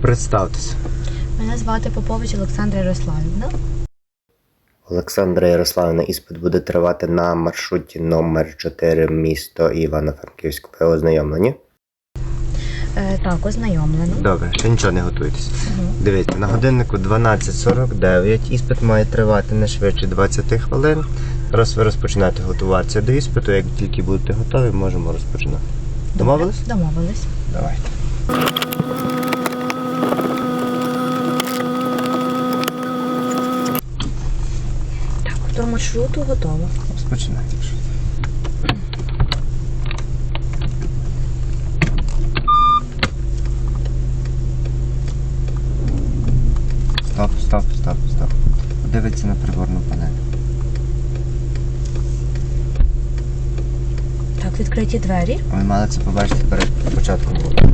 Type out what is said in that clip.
Представтеся. Мене звати Попович Олександра Ярославівна. Олександра Ярославівна, іспит буде тривати на маршруті номер 4 місто Івано-Франківськ. Ви ознайомлені? Е, так, ознайомлено. Добре, ще нічого не готуйтесь. Дивіться, на годиннику 12.49. Іспит має тривати не швидше 20 хвилин. Раз ви розпочинаєте готуватися до іспиту, як тільки будете готові, можемо розпочинати. Домовились? Домовились. Давайте. Так, до маршруту готово. Розпочинаємо. Стоп, стоп, стоп, стоп. Подивіться на приборну панель. Так, відкриті двері. Ви мали це побачити перед початком року.